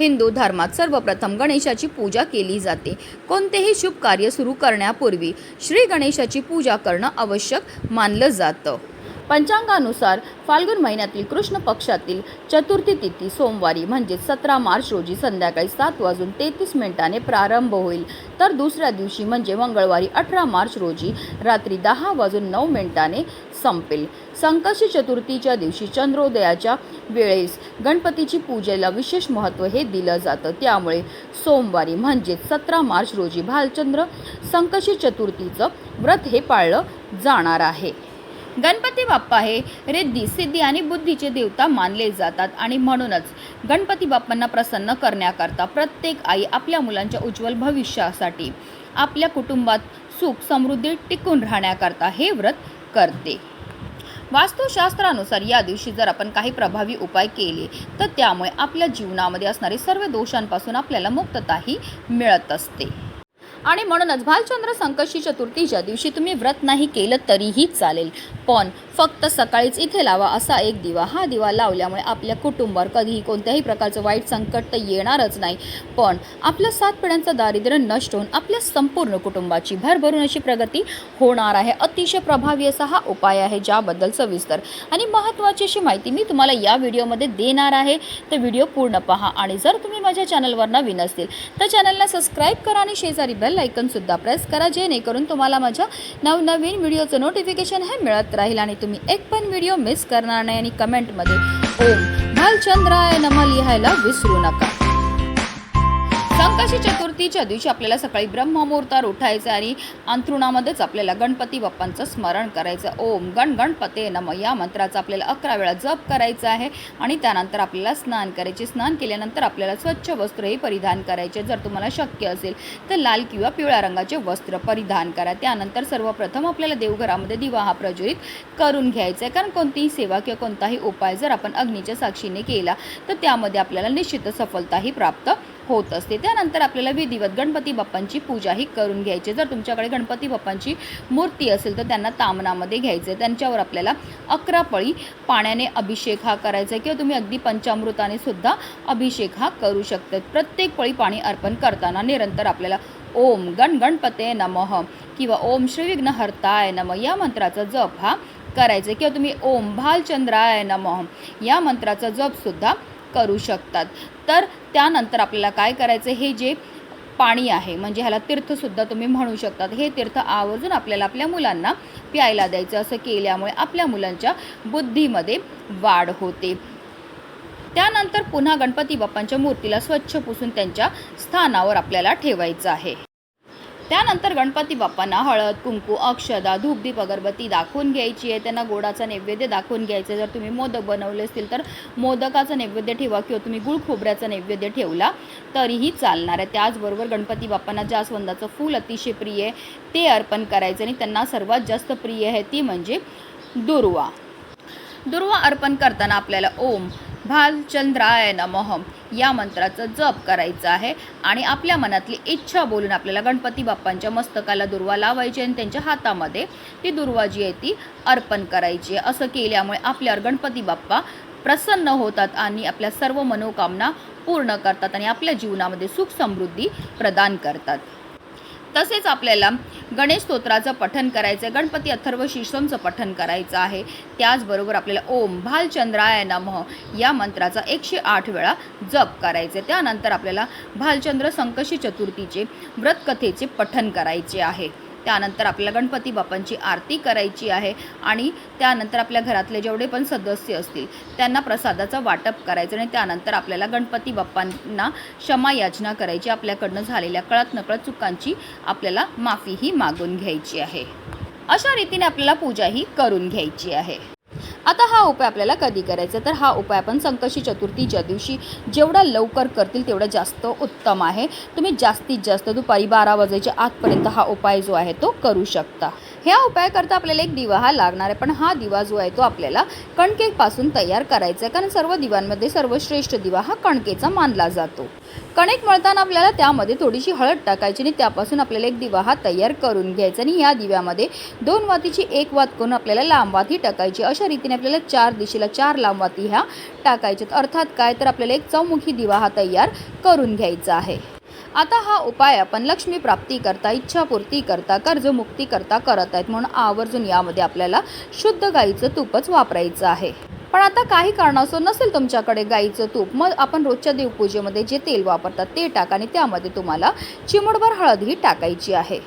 हिंदू धर्मात सर्वप्रथम गणेशाची पूजा केली जाते. कोणतेही शुभ कार्य सुरू करण्यापूर्वी श्री गणेशाची पूजा करणं आवश्यक मानलं जातं. पंचांगानुसार फाल्गुन महिन्यातील कृष्ण पक्षातील चतुर्थी तिथी सोमवारी म्हणजे सतरा मार्च रोजी संध्याकाळी सात वाजून तेहतीस मिनिटाने प्रारंभ होईल. तर दुसऱ्या दिवशी म्हणजे मंगळवारी अठरा मार्च रोजी रात्री दहा वाजून नऊ मिनिटाने संपेल. संकष्टी चतुर्थीच्या दिवशी चंद्रोदयाच्या वेळेस गणपतीची पूजेला विशेष महत्त्व हे दिलं जातं. त्यामुळे सोमवारी म्हणजेच सतरा मार्च रोजी भालचंद्र संकष्टी चतुर्थीचं व्रत हे पाळलं जाणार आहे. गणपती बाप्पा हे रिद्धी सिद्धी आणि बुद्धीचे देवता मानले जातात आणि म्हणूनच गणपती बाप्पांना प्रसन्न करण्याकरता प्रत्येक आई आपल्या मुलांच्या उज्ज्वल भविष्यासाठी आपल्या कुटुंबात सुख समृद्धी टिकून राहण्याकरता हे व्रत करते. वास्तुशास्त्रानुसार या दिवशी जर आपण काही प्रभावी उपाय केले तर त्यामुळे आपल्या जीवनामध्ये असणारे सर्व दोषांपासून आपल्याला मुक्तताही मिळत असते. आणि म्हणूनच भालचंद्र संकष्टी चतुर्थीच्या दिवशी तुम्ही व्रत नाही केलं तरीही चालेल. पण फक्त सकाळीच इथे लावा असा एक दिवा. हा दिवा लावल्यामुळे आपल्या कुटुंबावर कधीही कोणत्याही प्रकारचं वाईट संकट तर येणारच नाही. पण आपल्या सात पिढ्यांचं दारिद्र्य नष्ट होऊन आपल्या संपूर्ण कुटुंबाची भरभरून अशी प्रगती होणार आहे. अतिशय प्रभावी असा हा उपाय आहे ज्याबद्दल सविस्तर आणि महत्त्वाची अशी माहिती मी तुम्हाला या व्हिडिओमध्ये देणार आहे. तर व्हिडिओ पूर्ण पहा आणि जर तुम्ही माझ्या चॅनलवर नवीन असतील तर चॅनलला सबस्क्राईब करा आणि शेजारी बेल आयकनसुद्धा प्रेस करा जेणेकरून तुम्हाला माझ्या नवनवीन व्हिडिओचं नोटिफिकेशन हे मिळत राहील आणि तुम्ही एक पण व्हिडिओ मिस करणार नाही आणि कमेंटमध्ये ओम भालचंद्राय नम लिहायला विसरू नका. संकष्टी चतुर्थीच्या दिवशी आपल्याला सकाळी ब्रह्ममुहूर्तावर उठायचं आणि अंथरुणामध्येच आपल्याला गणपती बाप्पांचं स्मरण करायचं. ओम गण गणपते नम. या मंत्राचा आपल्याला अकरा वेळा जप करायचा आहे आणि त्यानंतर आपल्याला स्नान करायचे. स्नान केल्यानंतर आपल्याला स्वच्छ वस्त्रही परिधान करायचे. जर तुम्हाला शक्य असेल तर लाल किंवा पिवळ्या रंगाचे वस्त्र परिधान करा. त्यानंतर सर्वप्रथम आपल्याला देवघरामध्ये दिवा हा प्रज्वलित करून घ्यायचा आहे. कारण कोणतीही सेवा किंवा कोणताही उपाय जर आपण अग्नीच्या साक्षीने केला तर त्यामध्ये आपल्याला निश्चित सफलताही प्राप्त होत असते. त्यानंतर आपल्याला विधिवत गणपती बाप्पांची पूजाही करून घ्यायची. जर तुमच्याकडे गणपती बाप्पांची मूर्ती असेल तर त्यांना तामनामध्ये घ्यायचे त्यांच्यावर आपल्याला अकरा पळी पाण्याने अभिषेक हा करायचा आहे किंवा तुम्ही अगदी पंचामृताने सुद्धा अभिषेक हा करू शकतात प्रत्येक पळी पाणी अर्पण करताना निरंतर आपल्याला ओम गण गणपते नमः किंवा ओम श्री विघ्नहर्ताय नम या मंत्राचा जप हा करायचा किंवा तुम्ही ओम भालचंद्राय नमः या मंत्राचा जपसुद्धा करू शकतात. तर त्यानंतर आपल्याला काय करायचं हे जे पाणी आहे म्हणजे ह्याला तीर्थसुद्धा तुम्ही म्हणू शकतात. हे तीर्थ आवर्जून आपल्याला आपल्या मुलांना प्यायला द्यायचं. असं केल्यामुळे आपल्या मुलांच्या बुद्धीमध्ये वाढ होते. त्यानंतर पुन्हा गणपती बाप्पांच्या मूर्तीला स्वच्छ पुसून त्यांच्या स्थानावर आपल्याला ठेवायचं आहे. त्यानंतर गणपती बाप्पांना हळद कुंकू अक्षदा धूपदीप अगरबत्ती दाखवून घ्यायची आहे. त्यांना गोडाचा नैवेद्य दाखवून घ्यायचं आहे. जर तुम्ही मोदक बनवले असतील तर मोदकाचा नैवेद्य ठेवा किंवा तुम्ही गुळ खोबऱ्याचा नैवेद्य ठेवला तरीही चालणार आहे. त्याचबरोबर गणपती बाप्पांना जास्वंदाचं फूल अतिशय प्रिय आहे ते अर्पण करायचं आणि त्यांना सर्वात जास्त प्रिय आहे ती म्हणजे दुर्वा. दुर्वा अर्पण करताना आपल्याला ओम भालचंद्राय नमः. या मंत्राचं जप करायचं आहे आणि आपल्या मनातली इच्छा बोलून आपल्याला गणपती बाप्पांच्या मस्तकाला दुर्वा लावायची आणि त्यांच्या हातामध्ये ती दुर्वा जी आहे ती अर्पण करायची आहे. असं केल्यामुळे आपल्यावर गणपती बाप्पा प्रसन्न होतात आणि आपल्या सर्व मनोकामना पूर्ण करतात आणि आपल्या जीवनामध्ये सुख समृद्धी प्रदान करतात. तसेच आपल्याला गणेश स्तोत्राचं पठन करायचं आहे गणपती अथर्व शीर्षमचं पठन करायचं आहे. त्याचबरोबर आपल्याला ओम भालचंद्राय नमः या मंत्राचा एकशे आठ वेळा जप करायचे त्यानंतर आपल्याला भालचंद्र संकशी चतुर्थीचे व्रतकथेचे पठन करायचे आहे. त्यानंतर आपल्याला गणपती बाप्पांची आरती करायची आहे आणि त्यानंतर आपल्या घरातले जेवढे पण सदस्य असतील त्यांना प्रसादाचं वाटप करायचं आणि त्यानंतर आपल्याला गणपती बाप्पांना क्षमा याचना करायची. आपल्याकडनं झालेल्या कळत नकळत चुकांची आपल्याला माफीही मागून घ्यायची आहे. अशा रीतीने आपल्याला पूजाही करून घ्यायची आहे. आता हा उपाय आपल्याला कधी करायचा? तर हा उपाय आपण संकष्टी चतुर्थीच्या दिवशी जेवढा लवकर करतील तेवढं जास्त उत्तम आहे. तुम्ही जास्तीत जास्त दुपारी बारा वाजेच्या आतपर्यंत हा उपाय जो आहे तो करू शकता. ह्या उपायाकरता आपल्याला एक दिवा हा लागणार आहे. पण हा दिवा जो आहे तो आपल्याला कणकेपासून तयार करायचा आहे. कारण सर्व दिवांमध्ये सर्वश्रेष्ठ दिवा हा कणकेचा मानला जातो. कणिक मळताना आपल्याला त्यामध्ये थोडीशी हळद टाकायची आणि त्यापासून आपल्याला एक दिवा हा तयार करून घ्यायचा. आणि या दिव्यामध्ये दोन वातीची एक वात करून आपल्याला लांब वाती टाकायची. अशा रीतीने आपल्याला चार दिशेला चार लांबवाती ह्या टाकायच्यात अर्थात काय? तर आपल्याला एक चौमुखी दिवा हा तयार करून घ्यायचा आहे. आता हा उपाय आपण लक्ष्मी प्राप्ती करता इच्छापूर्ती करता कर्जमुक्ती करता करत आहेत. म्हणून आवर्जून यामध्ये आपल्याला शुद्ध गाईचं तूपच वापरायचं आहे. पण आता काही कारणास्तव नसेल तुमच्याकडे गाईचं तूप. मग आपण रोजच्या देवपूजेमध्ये जे तेल वापरतात ते टाका आणि त्यामध्ये तुम्हाला चिमूटभर हळदही टाकायची आहे.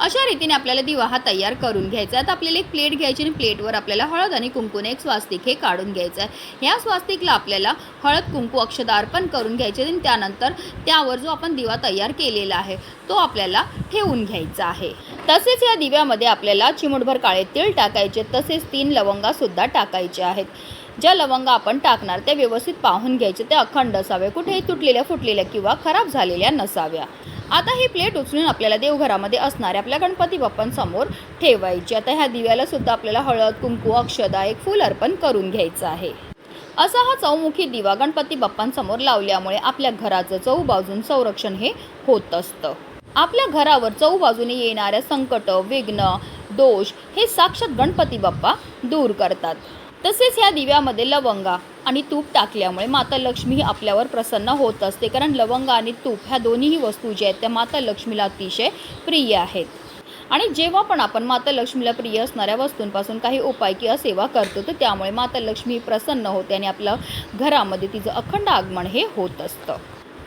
अशा रीतीने आपल्याला दिवा हा तयार करून घ्यायचा आहे. आता आपल्याला एक प्लेट घ्यायची आणि प्लेटवर आपल्याला हळद आणि कुंकूने एक स्वास्तिक हे काढून घ्यायचं आहे. ह्या स्वास्तिकला आपल्याला हळद कुंकू अक्षदा अर्पण करून घ्यायचे आणि त्यानंतर त्यावर जो आपण दिवा तयार केलेला आहे तो आपल्याला ठेवून घ्यायचा आहे. तसेच या दिव्यामध्ये आपल्याला चिमूटभर काळे तीळ टाकायचे तसेच तीन लवंगासुद्धा टाकायचे आहेत. ज्या लवंगा आपण टाकणार त्या व्यवस्थित पाहून घ्यायचे त्या अखंड असावे कुठेही तुटलेल्या फुटलेल्या किंवा खराब झालेल्या नसाव्या. आता ही प्लेट उचलून आपल्याला देवघरामध्ये असणाऱ्या आपल्या गणपती बाप्पांसमोर ठेवायची. आता ह्या दिव्याला सुद्धा आपल्याला हळद कुंकू अक्षदा एक फूल अर्पण करून घ्यायचं आहे. असा हा चौमुखी दिवा गणपती बाप्पांसमोर लावल्यामुळे आपल्या घराचं चौबाजून संरक्षण हे होत असतं. आपल्या घरावर चौबाजूने येणाऱ्या संकट विघ्न दोष हे साक्षात गणपती बाप्पा दूर करतात. तसेच ह्या दिव्यामध्ये लवंगा आणि तूप टाकल्यामुळे माता लक्ष्मी ही आपल्यावर प्रसन्न होत असते. कारण लवंगा आणि तूप ह्या दोन्हीही वस्तू ज्या आहेत त्या माता लक्ष्मीला अतिशय प्रिय आहेत. आणि जेव्हा पण आपण माता लक्ष्मीला प्रिय असणाऱ्या वस्तूंपासून काही उपाय किंवा सेवा करतो तर त्यामुळे माता लक्ष्मी ही प्रसन्न होते आणि आपलं घरामध्ये तिचं अखंड आगमन हे होत असतं.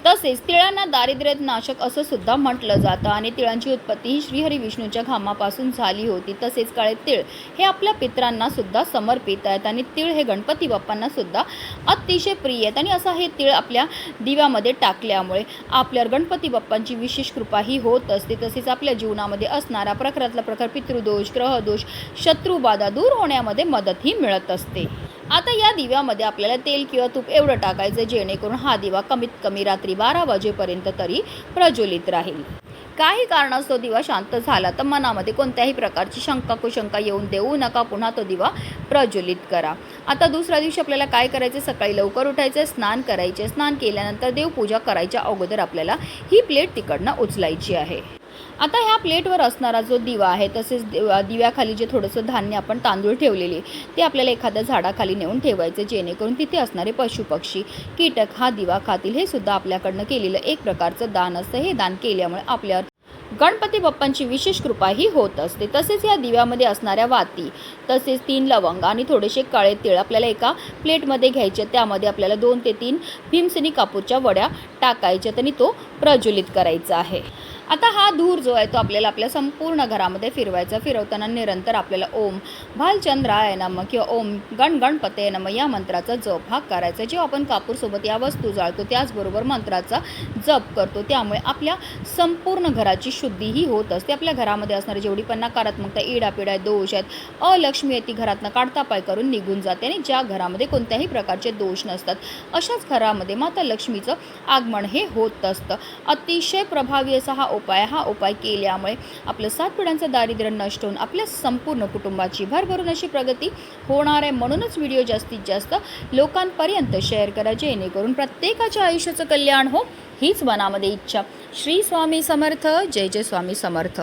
तसेच तिळांना दारिद्र्य नाशक असं सुद्धा म्हटलं जातं. आणि तिळांची उत्पत्ती ही श्रीहरी विष्णूच्या घामापासून झाली होती. तसेच काळे तिळ हे आपल्या पित्रांना सुद्धा समर्पित आहेत. आणि तिळ हे गणपती बाप्पांना सुद्धा अतिशय प्रिय आहेत. आणि असं हे तिळ आपल्या दिव्यामध्ये टाकल्यामुळे आपल्यावर गणपती बाप्पांची विशेष कृपा ही होत असते. तसेच आपल्या जीवनामध्ये असणारा प्रकारातला प्रकार पितृदोष ग्रहदोष शत्रुबाधा दूर होण्यामध्ये मदतही मिळत असते. आता या दिव्यामध्ये आपल्याला तेल किंवा तूप एवढं टाकायचं जेणेकरून हा दिवा कमीत कमी रात्री बारा वाजेपर्यंत तरी प्रज्वलित राहील. काही कारणास्तव दिवा शांत झाला तर मनामध्ये कोणत्याही प्रकारची शंका कुशंका येऊन देऊ नका. पुन्हा तो दिवा प्रज्वलित करा. आता दुसऱ्या दिवशी आपल्याला काय करायचं? सकाळी लवकर उठायचं स्नान करायचे. स्नान केल्यानंतर देवपूजा करायच्या अगोदर आपल्याला ही प्लेट तिकडनं उचलायची आहे. आता ह्या प्लेटवर असणारा जो दिवा आहे तसेच दिव्याखाली जे थोडंसं धान्य आपण तांदूळ ठेवलेले ते आपल्याला एखाद्या झाडाखाली नेऊन ठेवायचे जेणेकरून तिथे असणारे पशुपक्षी कीटक हा दिवा खातील हे सुद्धा आपल्याकडनं केलेलं एक प्रकारचं दान असतं. हे दान केल्यामुळे आपल्या गणपती बाप्पांची विशेष कृपा ही होत असते. तसेच या दिव्यामध्ये असणाऱ्या वाती तसेच तीन लवंग आणि थोडेसे काळे तिळ आपल्याला एका प्लेटमध्ये घ्यायचे. त्यामध्ये आपल्याला दोन ते तीन भीमसेनी कापूरच्या वड्या टाकायच्यात आणि तो प्रज्वलित करायचा आहे. आता हा धूर जो आहे तो आपल्याला आपल्या संपूर्ण घरामध्ये फिरवायचा फिरवताना निरंतर आपल्याला ओम भालचंद्राय नम किंवा ओम गण गणपते नम या मंत्राचा जप हा करायचा. जेव्हा आपण कापूरसोबत या वस्तू जाळतो त्याचबरोबर मंत्राचा जप करतो त्यामुळे आपल्या संपूर्ण घराची शुद्धीही होत असते. आपल्या घरामध्ये असणारी जेवढी पण नकारात्मकता इडापिडा दोष आहेत अलक्ष्मी आहे ती घरातनं काढता पाय करून निघून जाते आणि ज्या घरामध्ये कोणत्याही प्रकारचे दोष नसतात अशाच घरामध्ये माता लक्ष्मीचं आगमन हे होत असतं. अतिशय प्रभावी असा हा उपाय हा उपाय केल्यामुळे आपलं सात पिढ्यांचं दारिद्र्य नष्ट होऊन आपल्या संपूर्ण कुटुंबाची भरभरून अशी प्रगती होणार आहे. म्हणूनच व्हिडिओ जास्तीत जास्त लोकांपर्यंत शेअर करा जेणेकरून प्रत्येकाच्या आयुष्याचं कल्याण हो हीच मनामध्ये इच्छा. श्री स्वामी समर्थ जय जय स्वामी समर्थ.